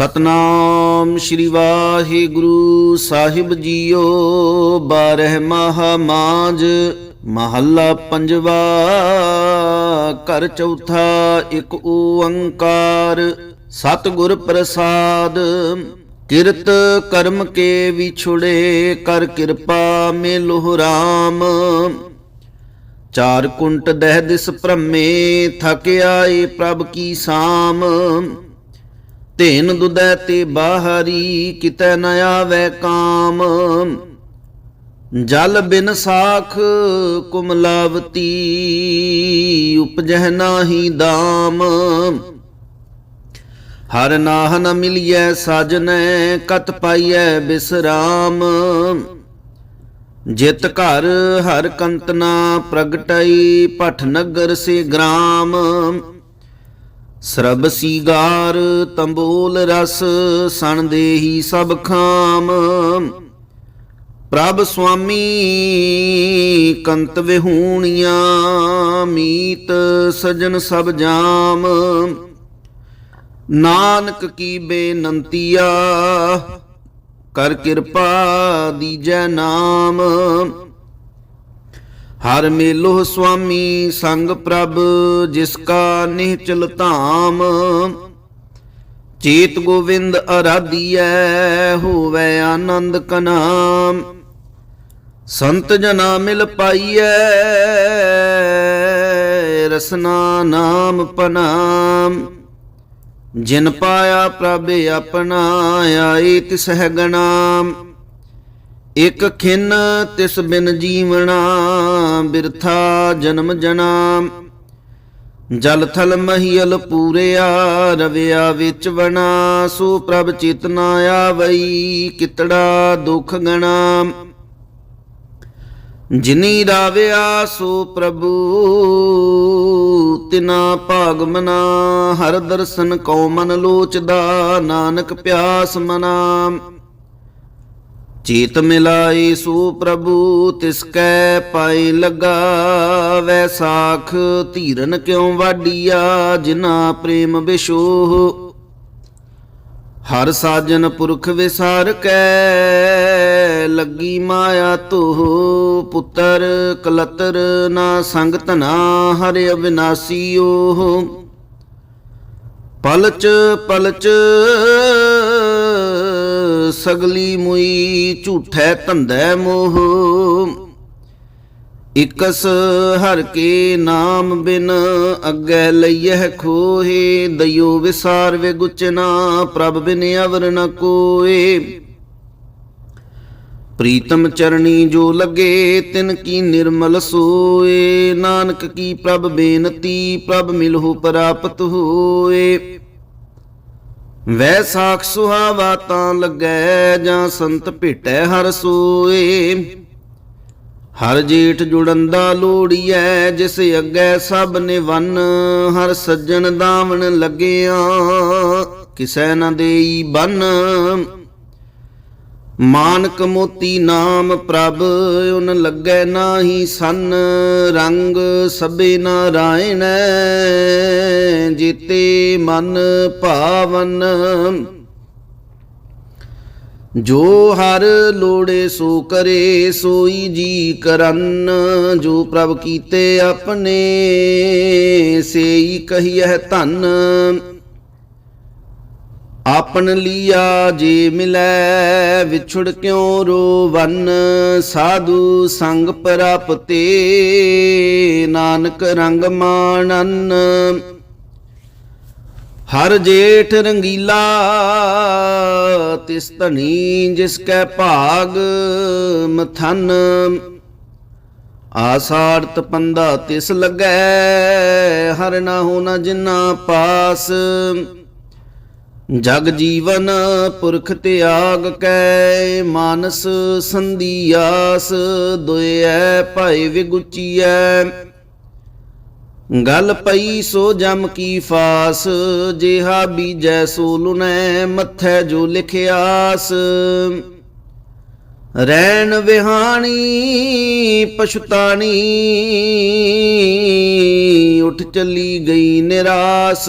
ਸਤਨਾਮ ਸ਼੍ਰੀ ਵਾਹਿਗੁਰੂ ਸਾਹਿਬ ਜੀਓ, ਬਾਰਹ ਮਹਾ ਮਾਜ ਮਹੱਲਾ ਪੰਜਵਾ ਕਰ ਚੌਥਾ, ਇੱਕ ਓੰਕਾਰ। ਸਤਿਗੁਰ ਪ੍ਰਸਾਦ, ਕਿਰਤ ਕਰਮ ਕੇ ਵਿਛੁੜੇ, ਕਰ ਕਿਰਪਾ ਮੇਲੁ ਰਾਮ। ਚਾਰ ਕੁੰਟ ਦਹਿ ਦਿਸ ਭ੍ਰਮੇ, ਥਕ ਆਏ ਪ੍ਰਭ ਕੀ ਸਾਮ। ਧੇਨ ਦੁਦੈ ਤੇ ਬਾਹਰੀ ਕਿਤੈ ਨ ਆਵੈ ਕਾਮ। ਜਲ ਬਿਨ ਸਾਖ ਕੁਮਲਾਵਤੀ, ਉਪਜਹਿ ਨਾਹੀ ਦਾਮ। ਹਰ ਨਾਹ ਨ ਮਿਲਿਐ ਸਾਜਨੈ, ਕਤ ਪਾਈਐ ਬਿਸਰਾਮ। ਜਿਤ ਘਰ ਹਰ ਕੰਤਨਾ ਪ੍ਰਗਟਈ ਪਠ ਨਗਰ ਸੇ ਗ੍ਰਾਮ। ਸਰਬ ਸੀਗਾਰ ਤੰਬੂਲ ਰਸ ਸਣ ਦੇਹੀ ਸਭ ਖਾਮ। ਪ੍ਰਭ ਸੁਆਮੀ ਕੰਤ ਵਿਹੂਣੀਆਂ ਮੀਤ ਸਜਣ ਸਭ ਜਾਮ। ਨਾਨਕ ਕੀ ਬੇਨੰਤੀਆ, ਕਰ ਕਿਰਪਾ ਦੀਜੈ ਨਾਮ। ਹਰ ਮੇਲੋ ਸੁਆਮੀ ਸੰਗ ਪ੍ਰਭ, ਜਿਸ ਕਾ ਨਿਹਚਲ ਧਾਮ। ਚੇਤ ਗੋਵਿੰਦ ਅਰਾਧੀਐ, ਹੋਵੇ ਆਨੰਦ ਕਨਾਮ। ਸੰਤ ਜਨਾ ਮਿਲ ਪਾਈਐ, ਰਸਨਾ ਨਾਮ ਪਨਾਮ। ਜਿਨ ਪਾਇਆ ਪ੍ਰਭ ਆਪਣਾ, ਆਈ ਤਿਸਹਿ ਗਣਾਮ ਇਕ ਖਿਨ ਤਿਸ ਬਿਨ ਜੀਵਣਾ, ਬਿਰਥਾ ਜਨਮ ਜਨਾਮ। ਜਲ ਥਲ ਮਹੀਲ ਪੂਰਿਆ, ਰਵਿਆ ਵਿੱਚ ਵਣਾ ਸੋ ਪ੍ਰਭ ਚੇਤਨਾ ਆਵਈ, ਕਿਤੜਾ ਦੁਖ ਗਣਾ ਜਿਨੀ ਰਾਵਿਆ ਸੋ ਪ੍ਰਭੂ, ਤਿਨਾ ਭਾਗ ਮਨਾ, ਹਰ ਦਰਸ਼ਨ ਕਉ ਮਨ ਲੋਚਦਾ, ਨਾਨਕ ਪਿਆਸ ਮਨਾ ਚੇਤ ਮਿਲਾਈ ਸੋ ਪ੍ਰਭੂ, ਤਿਸ ਕੈ ਪਾਈ ਲਗਾ ਵੈ ਸਾਖ। ਧੀਰਨ ਕਿਉ ਵਾਡੀਆ ਜਿਨਾ ਪ੍ਰੇਮ ਵਿਸ਼ੋਹ ਹਰ ਸਾਜਨ ਪੁਰਖ ਵਿਸਾਰ ਕੈ, ਲੱਗੀ ਮਾਇਆ ਤੋਹ ਪੁੱਤਰ ਕਲਤਰ ਨਾ ਸੰਗ ਧਨਾ ਹਰਿ ਅਵਿਨਾਸੀ ਓਹ। ਪਲਚ ਪਲਚ ਸਗਲੀ ਮੁਈ ਝੂਠੈ ਧੰਦੈ ਮੋਹ। ਇਕਸ ਹਰ ਕੇ ਨਾਮ ਬਿਨ ਅੱਗੇ ਲਈਐ ਖੋਹੇ, ਦਇਓ ਵਿਸਾਰ ਵੇ ਗੁਚਨਾ ਪ੍ਰਭ ਬਿਨ ਅਵਰ ਨ ਕੋਏ। ਪ੍ਰੀਤਮ ਚਰਣੀ ਜੋ ਲਗੇ, ਤਿਨ ਕੀ ਨਿਰਮਲ ਸੋਏ। ਨਾਨਕ ਕੀ ਪ੍ਰਭ ਬੇਨਤੀ, ਪ੍ਰਭ ਮਿਲਹੁ ਪ੍ਰਾਪਤ ਹੋਏ। ਵੈ ਸਾਖ ਸੁਹਾਵਾ ਤਾਂ ਲੱਗੈ ਜਾਂ ਸੰਤ ਭੇਟੈ ਹਰ ਸੋਏ। ਹਰ ਜੀਠ ਜੁੜੰਦਾ ਲੋੜੀਐ ਜਿਸ ਅੱਗੇ ਸਭ ਨਿਵੰਨ, ਹਰ ਸੱਜਣ ਦਾਵਣ ਲੱਗਿਆ। ਕਿਸੈ ਨ ਦੇਈ ਬੰਨ ਮਾਨਕ ਮੋਤੀ ਨਾਮ ਪ੍ਰਭ, ਉਨ ਲੱਗੈ ਨਾਹੀ ਸੰਨ, ਰੰਗ ਸਭੇ ਨਾਰਾਇਣ ਜੀਤੇ ਮਨ ਭਾਵਨ। ਜੋ ਹਰ ਲੋੜੇ ਸੋ ਕਰੇ, ਸੋਈ ਜੀ ਕਰਨ, ਜੋ ਪ੍ਰਭ ਕੀਤੇ ਆਪਣੇ, ਸੇਈ ਕਹੀਐ ਧਨ। ਆਪਨ ਲੀਆ ਜੇ ਮਿਲੈ, ਵਿਛੁੜ ਕਿਉ ਰੋਵਨ? ਸਾਧੂ ਸੰਗ ਪ੍ਰਾਪਤੇ, ਨਾਨਕ ਰੰਗ ਮਾਣਨ। ਹਰ ਜੇਠ ਰੰਗੀਲਾ, ਤਿਸ ਧਨੀ ਜਿਸ ਕੈ ਭਾਗ ਮਥਨ। ਆਸਾਰਤ ਪੰਦਾ ਤਿਸ ਲੱਗੈ, ਹਰ ਨਾ ਹੋਣਾ ਜਿਨਾ ਪਾਸ। ਜਗ ਜੀਵਨ ਪੁਰਖ ਤਿਆਗ ਕੈ, ਮਾਨਸ ਸੰਦੀਆਸ ਦੁਇਐ, ਭਾਈ ਵਿਗੁਚੀਐ। ਗਲ ਪਈ ਸੋ ਜਮ ਕੀ ਫਾਸ, ਜਿਹਾ ਬੀਜੈ ਸੋ ਲੁਨੈ ਮੱਥੈ ਜੋ ਲਿਖਿਆਸ। ਰੈਣ ਵਿਹਾਣੀ, ਪਛਤਾਣੀ, ਉਠ ਚੱਲੀ ਗਈ ਨਿਰਾਸ।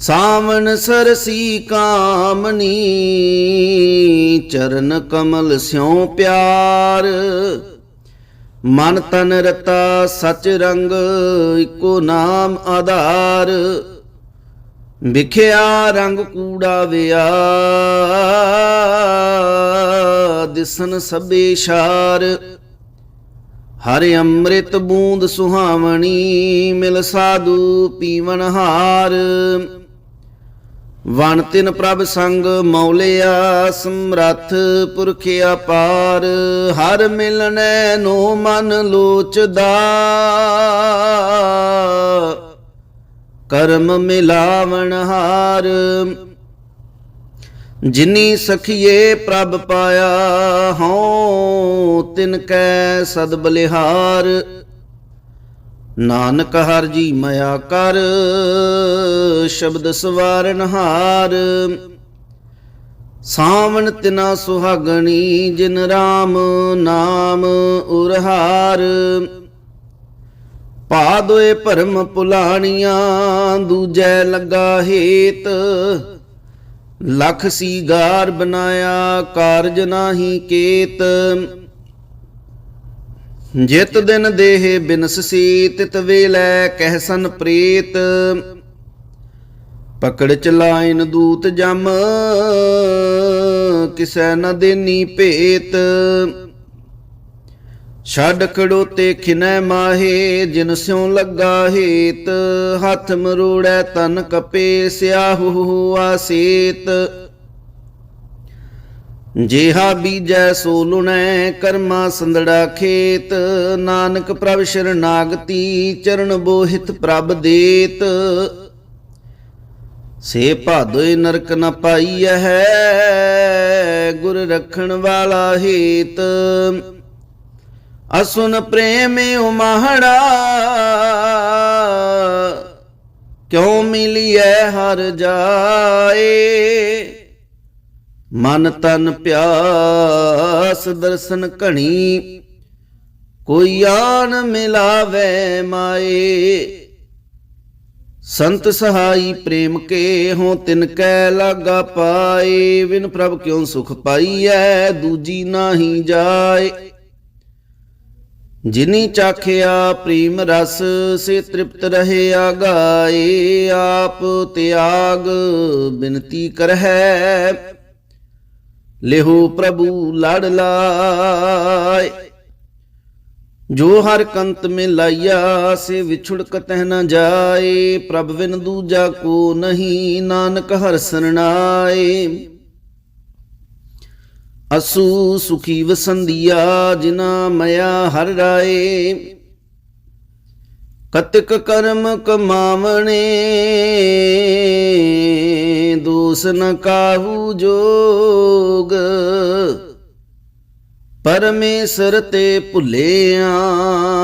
ਸਾਵਣ ਸਰਸੀ ਕਾਮਨੀ, ਚਰਨ ਕਮਲ ਸਿਉ ਪਿਆਰ। ਮਨ ਤਨ ਰਤਾ ਸਚ ਰੰਗ, ਇੱਕੋ ਨਾਮ ਆਧਾਰ। ਵਿਖਿਆ ਰੰਗ ਕੂੜਾ ਵਿਆ ਦਿਸਨ ਸਭੇ ਸ਼ਾਰ। ਹਰਿ ਅੰਮ੍ਰਿਤ ਬੂੰਦ ਸੁਹਾਵਣੀ, ਮਿਲ ਸਾਧੂ ਪੀਵਨ ਹਾਰ। ਵਣ ਤਿਨ ਪ੍ਰਭ ਸੰਗ ਮੌਲਿਆ ਸਮਰੱਥ ਪੁਰਖ ਅਪਾਰ, ਹਰ ਮਿਲਨੈ ਨੋ ਮਨ ਲੋਚਦਾ। ਕਰਮ ਮਿਲਾਵਣ ਹਾਰ, ਜਿਨੀ ਸਖੀਏ ਪ੍ਰਭ ਪਾਇਆ, ਹਉ ਤਿਨ ਕੈ ਸਦ ਬਲਿਹਾਰ। ਨਾਨਕ ਹਰ ਜੀ ਮਇਆ ਕਰ, ਸ਼ਬਦ ਸਵਾਰਨ ਹਾਰ ਸਾਵਣ ਤਿਨਾ ਸੁਹਾਗਣੀ, ਜਿਨ RAM ਨਾਮ ਉਰਹਾਰ। ਪਾਦੋਏ ਭਰਮ ਪੁਲਾਣੀਆਂ, ਦੂਜੈ ਲੱਗਾ ਹੇਤ। ਲਖ ਸੀਗਾਰ ਬਨਾਇਆ ਕਾਰਜ ਨਾਹੀ ਕੇਤ। ਜਿਤ ਦਿਨ ਦੇਹ ਬਿਨਸ ਸੀ ਤਿਤ ਵੇਲੇ ਕਹਿਸਨ ਪ੍ਰੀਤ। ਪਕੜ ਚਲਾਇਨ ਦੂਤ ਜਮ, ਕਿਸੈ ਨ ਦੇਨੀ ਭੇਤ। ਛੱਡ ਖੜੋਤੇ ਖਿਨੈ ਮਾਹੇ, ਜਿਨ ਸਿਉ ਲੱਗਾ ਹੇਤ। ਹੱਥ ਮਰੋੜੈ ਤਨ ਕਪੇ, ਸਿਆਹੂ ਆਸੇਤ। ਜਿਹਾ ਬੀਜੈ ਸੋ ਲੁਣੈ, ਕਰਮਾ ਸੰਦੜਾ ਖੇਤ। ਨਾਨਕ ਪ੍ਰਭ ਸ਼ਰਨਾਗਤੀ, ਚਰਨ ਬੋਹਿਤ ਪ੍ਰਭ ਦੇਤ। ਸੇ ਭਾਦੋਇ ਨਰਕ ਨ ਪਾਈਐ ਗੁਰ ਰਖਣ ਵਾਲਾ ਹੇਤ। ਅਸੁਨ ਪ੍ਰੇਮ ਉਮਹੜਾ, ਕਿਉ ਮਿਲੀਐ ਹਰ ਜਾਏ? ਮਨ ਤਨ ਪਿਆਸ ਦਰਸ਼ਨ ਘਣੀ, ਕੋਈ ਆਨ ਮਿਲਾਵੇ ਮਾਏ। ਸੰਤ ਸਹਾਈ ਪ੍ਰੇਮ ਕੇ ਹੋ ਤਿਨ ਕੈ ਲਾਗਾ ਪਾਏ। ਵਿਨ ਪ੍ਰਭ ਕਿਉ ਸੁਖ ਪਾਈਐ, ਦੂਜੀ ਨਾਹੀ ਜਾਏ। ਜਿਨੀ ਚਾਖਿਆ ਪ੍ਰੇਮ ਰਸ, ਸੇ ਤ੍ਰਿਪਤ ਰਹੇ ਆਗਾਏ। ਆਪ ਤਿਆਗ ਬਿਨਤੀ ਕਰਹਿ ਲਿਹੋ ਪ੍ਰਭੂ ਲੜ ਲਾਇ ਜੋ ਹਰ ਕੰਤ ਮੇ ਲਾਇਆ, ਸੇ ਵਿਛੁੜ ਕਤਹਿ ਨ ਜਾਏ। ਪ੍ਰਭ ਬਿਨ ਦੂਜਾ ਕੋ ਨਹੀਂ, ਨਾਨਕ ਹਰ ਸਰਣਾਏ ਅਸੂ ਸੁਖੀ ਵਸੰਦੀਆ, ਜਿਨਾ ਮਇਆ ਹਰ ਰਾਏ। ਕਤਿਕ ਕਰਮ ਕਮਾਵਣੇ ਦੋਸ ਨ ਕਾਹੂ ਜੋਗ। ਪਰਮੇਸ਼ਰ ਤੇ ਭੁੱਲਿਆ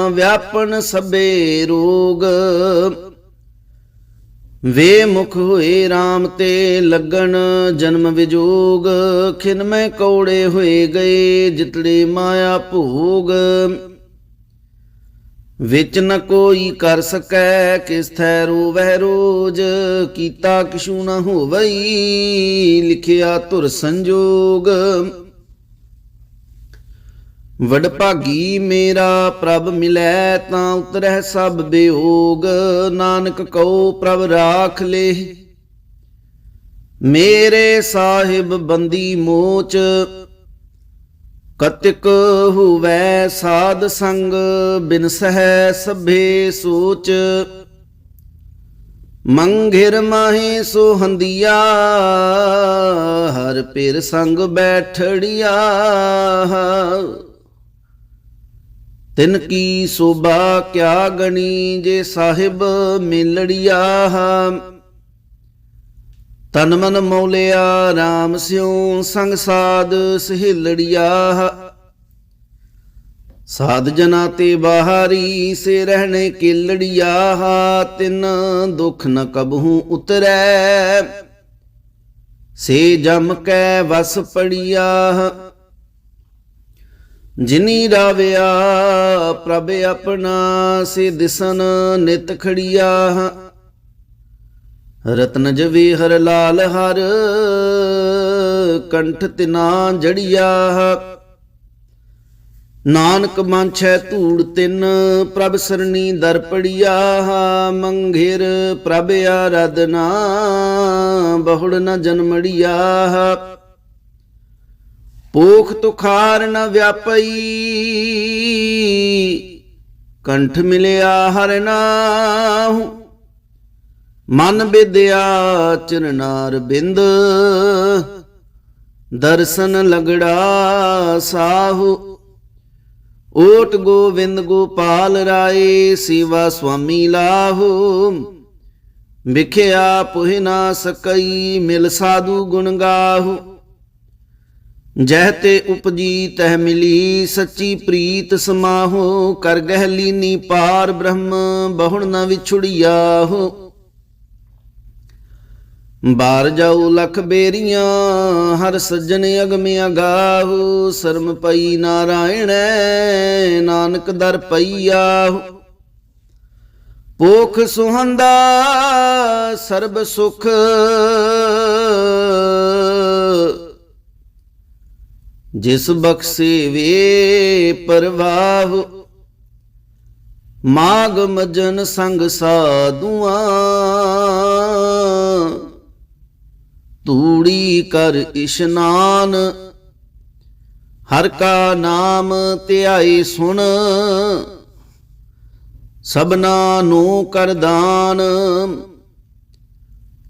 ਵਿਆਪਨ ਸਭੇ ਰੋਗ। ਵੇ ਮੁਖ ਹੋਏ RAM ਤੇ ਲੱਗਣ ਜਨਮ ਵਿਜੋਗ। ਖਿਨ ਮੈਂ ਕੌੜੇ ਹੋਏ ਗਏ ਜਿਤੜੇ ਮਾਇਆ ਭੋਗ। ਵਿੱਚ ਨ ਕੋਈ ਕਰ ਸਕੈ ਕਿਸ ਥੈ ਰੋਵੈ ਰੋਜ? ਕੀਤਾ ਕਿਛੂ ਨ ਹੋਵਈ, ਲਿਖਿਆ ਧੁਰ ਸੰਜੋਗ। ਵਡ ਭਾਗੀ, ਮੇਰਾ ਪ੍ਰਭ ਮਿਲੈ ਤਾਂ ਉਤਰਹਿ ਸਭ ਬਿਯੋਗ ਨਾਨਕ ਕਉ ਪ੍ਰਭ ਰਾਖ ਲੇ ਮੇਰੇ ਸਾਹਿਬ ਬੰਦੀ ਮੋਚ ਕਤਿਕ ਹੁਵੈ ਸਾਧ ਸੰਗ, ਬਿਨ ਸਹਿ ਸਭੇ ਸੋਚ। ਮੰਘਿਰ ਮਾਹੇ ਸੋ ਹੰਦੀਆ ਹਰ ਪੇਰ ਸੰਗ ਬੈਠੜੀਆ। ਤਿਨ ਕੀ ਸੋਭਾ ਕਿਆ ਗਣੀ ਜੇ ਸਾਹਿਬ ਮਿਲੜੀਆ। ਤਨ ਮਨ ਮੌਲਿਆ RAM ਸਿਉ ਸੰਗ ਸਾਧ ਸਹਿਲੜਿਆ। ਸਾਧ ਜਨਾ ਤੇ ਬਾਹਰੀ ਸੇ ਰਹਿਣੇ ਕਿਲੜਿਆ, ਤਿਨ ਦੁਖ ਨ ਕਬਹੂ ਉਤਰੈ। ਸੇ ਜਮ ਕੈ ਵਸ ਪੜਿਆ। ਜਿਨੀ ਰਾਵਿਆ ਪ੍ਰਭ ਆਪਣਾ, ਸੇ ਦਿਸਨ ਨਿਤ ਖੜਿਆ। ਰਤਨ ਜਵੇ ਹਰ ਲਾਲ ਹਰ, ਕੰਠ ਤਿਨਾ ਜੜਿਆ। ਨਾਨਕ ਮਾਂਛੈ ਧੂੜ ਤਿੰਨ, ਪ੍ਰਭ ਸਰਣੀ ਦਰ ਪੜਿਆ। ਮੰਘਿਰ ਪ੍ਰਭ ਆਰਾਧਨਾ, ਬਹੁੜ ਨ ਜਨਮੜਿਆ। ਪੋਖ ਤੁਖਾਰ ਨ ਵਿਆਪਈ, ਕੰਠ ਮਿਲਿਆ ਹਰ ਨਾਹੂ। ਮਨ ਵਿਦਿਆ ਚਰਨਾਰ ਬਿੰਦ, ਦਰਸ਼ਨ ਲਗੜਾ ਸਾਹੂ। ਓਟ ਗੋਵਿੰਦ ਗੋਪਾਲ ਰਾਏ, ਸੇਵਾ ਸੁਆਮੀ ਲਾਹੋ। ਵਿਖਿਆ ਪੁਹਿ ਨਾ ਸਕਈ, ਮਿਲ ਸਾਧੂ ਗੁਣ ਗਾਹੂ। ਜਹ ਤੇ ਉਪਜੀ ਤਹ ਮਿਲੀ, ਸੱਚੀ ਪ੍ਰੀਤ ਸਮਾਹੋ। ਕਰ ਗਹਿ ਲੀਨੀ ਪਾਰ ਬ੍ਰਹਮ, ਬਹੁਣ ਨ ਵਿਛੁੜਿਆ ਬਾਰ ਜਾਉ ਲਖ ਬੇਰੀਆਂ, ਹਰ ਸੱਜਣ ਅਗਮ ਅਗਾਹੂ। ਸ਼ਰਮ ਪਈ ਨਾਰਾਇਣ ਨਾਨਕ ਦਰ ਪਈਆ ਪੋਖ ਸੁਹੰਦਾ, ਸਰਬ ਸੁਖ। ਜਿਸ ਬਖਸ਼ੇ ਵੇ ਪਰਵਾਹ। ਮਾਗ ਮਜਨ ਸੰਗ ਸਾਧੂਆਂ ਤੂੜੀ ਕਰ ਇਸ਼ਨਾਨ। ਹਰ ਕਾ ਨਾਮ ਧਿਆਈ ਸੁਣ, ਸਭਨਾ ਨੂੰ ਕਰਦਾਨ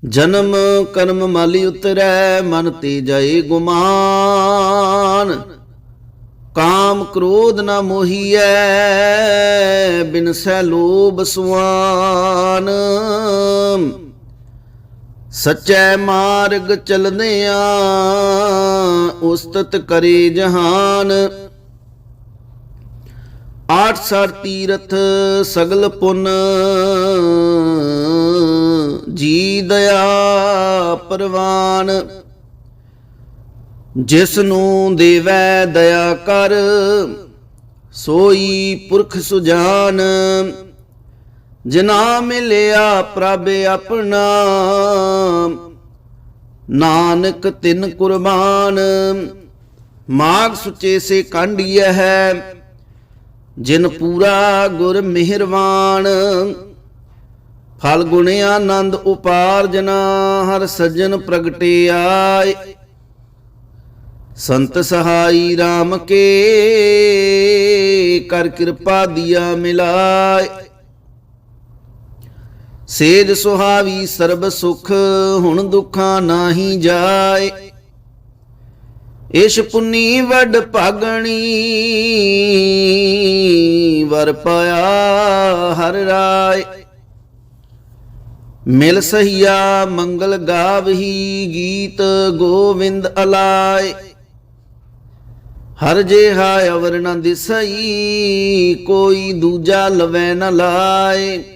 ਜਨਮ ਕਰਮ ਮਾਲੀ ਉਤਰੈ, ਮਨ ਤੇ ਜਾਏ ਗੁਮਾਨ। ਕਾਮ ਕ੍ਰੋਧ ਨਾ ਮੋਹੀਐ, ਬਿਨ ਸੈ ਲੋਭ ਸੁਆਨ। ਸਚੈ ਮਾਰਗ ਚਲਦਿਆਂ ਉਸਤਤ ਕਰੇ ਜਹਾਨ। ਆਠ ਸਰ ਤੀਰਥ ਸਗਲ ਪੁੰਨ, ਜੀ ਦਇਆ ਪਰਵਾਨ। ਜਿਸ ਨੂੰ ਦੇਵੈ ਦਇਆ ਕਰ, ਸੋਈ ਪੁਰਖ ਸੁਜਾਨ। ਜਿਨਾ ਮਿਲਿਆ ਪ੍ਰਭ ਆਪਣਾ। ਨਾਨਕ ਤਿਨ ਕੁਰਬਾਨ, ਮਾਗ ਸੁਚੇ ਸੇ ਕਾਂਡੀਐ ਹੈ। ਜਿਨ ਪੂਰਾ ਗੁਰ ਮਿਹਰਵਾਨ, ਫਲ ਗੁਣ ਆਨੰਦ ਉਪਾਰਜਨਾ ਹਰ ਸੱਜਣ ਪ੍ਰਗਟਿਆਏ ਸੰਤ ਸਹਾਈ RAM ਕੇ, ਕਰ ਕਿਰਪਾ ਦਿਆ ਮਿਲਾਏ। ਸੇਜ ਸੁਹਾਵੀ ਸਰਬ ਸੁਖ, ਹੁਣ ਦੁੱਖਾਂ ਨਾਹੀ ਜਾਏ। ਇਸ਼ ਪੁੰਨੀ ਵੱਡ ਭਾਗਣੀ, ਵਰ ਪਾਇਆ ਹਰ ਰਾਏ। ਮਿਲ ਸਹੀਆ ਮੰਗਲ ਗਾਵਹੀ ਗੀਤ ਗੋਵਿੰਦ ਅਲਾਏ। ਹਰ ਜਿਹਾ ਅਵਰ ਨ ਦਿਸਈ, ਕੋਈ ਦੂਜਾ ਲਵੈ ਨ ਲਾਏ।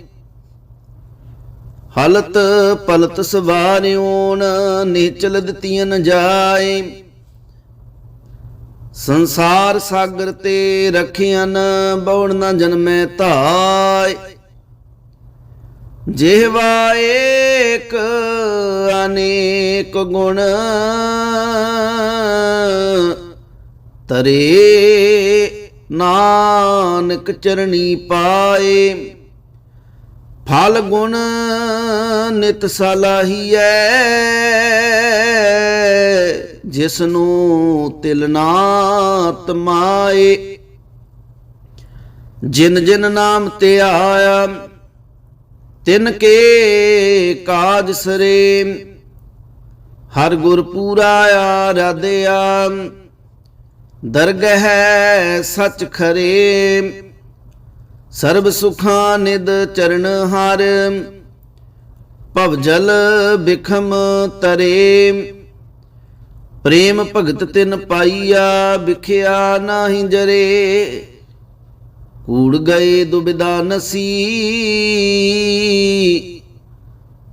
ਹਲਤ ਪਲਤ ਸਵਾਰਿਓਨ ਨੀਚਲ ਦਿੱਤੀਆਂ ਨ ਜਾਏ। ਸੰਸਾਰ ਸਾਗਰ ਤੇ ਰਖਿਆਨ ਬੌੜ ਨ ਜਨਮੈ ਧਾਇ ਜਿਹਵਾ ਏਕ ਅਨੇਕ ਗੁਣ ਤਰੇ ਨਾਨਕ ਚਰਣੀ ਪਾਏ। ਫਲ ਗੁਣ ਨਿਤ ਸਲਾਹੀਐ ਜਿਸ ਨੂੰ ਤਿਲ ਨਾ ਤਮਾਏ ਜਿਨ ਜਿਨ ਨਾਮ ਤੇ ਆਇਆ, ਤਿਨ ਕੇ ਕਾਜ ਸਰੇ। ਹਰ ਗੁਰ ਪੂਰਾ ਆਰਾਧਿਆ, ਦਰਗਹ ਹੈ ਸਚ ਖਰੇ। ਸਰਬ ਸੁਖਾਂ ਨਿਦ ਚਰਨ ਹਰ, ਭਵ ਜਲ ਬਿਖਮ ਤਰੇ। ਪ੍ਰੇਮ ਭਗਤ ਤਿਨ ਪਾਈਆ ਵਿਖਿਆ ਨਾਹੀ ਜਰੇ। ਕੂੜ ਗਏ ਦੁਬਿਦਾ ਨਸੀ।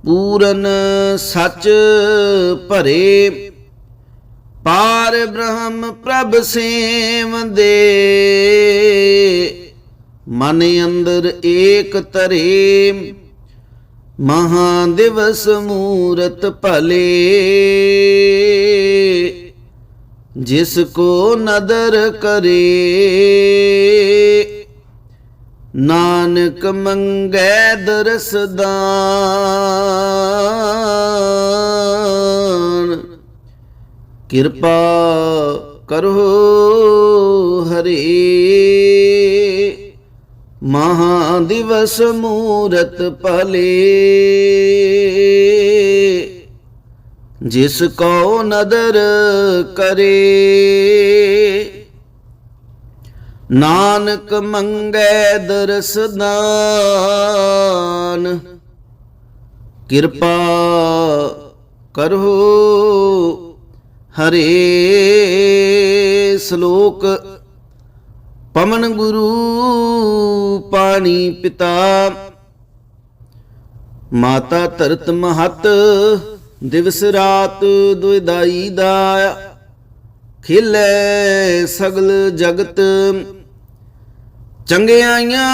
ਪੂਰਨ ਸਚ ਭਰੇ। ਪਾਰ ਬ੍ਰਹਮ ਪ੍ਰਭ ਸੇਵੰਦੇ ਮਨ ਅੰਦਰ ਏਕ ਤਰੇ ਮਹਾ ਦਿਵਸ ਮੂਰਤ ਭਲੇ। ਜਿਸ ਕੋ ਨਦਰ ਕਰੇ, ਨਾਨਕ ਮੰਗੈ ਦਰਸ ਕਿਰਪਾ ਕਰੋ ਹਰੇ। ਮਹਾ ਦਿਵਸ ਮੂਰਤ ਭਲੇ ਜਿਸ ਕੋ ਨਦਰ ਕਰੇ। ਨਾਨਕ ਮੰਗੈ ਦਰਸ ਕਿਰਪਾ ਕਰੋ ਹਰੇ ਸ਼ਲੋਕ ਪਮਨ ਗੁਰੂ ਪਾਣੀ ਪਿਤਾ। ਮਾਤਾ ਧਰਤ ਮਹਤ, ਦਿਵਸ ਰਾਤ ਦੁਇਦਾਈ ਦਾ। ਖਿਲੇ ਸਗਲ ਜਗਤ ਚੰਗਿਆਈਆਂ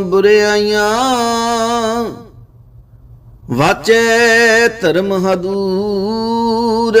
ਬੁਰਿਆਈਆਂ ਵਾਚੈ ਧਰਮ ਹਦੂਰ।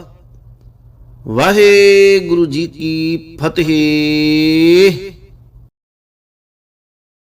ਵਾਹਿਗੁਰੂ ਜੀ ਕੀ ਫਤਿਹ।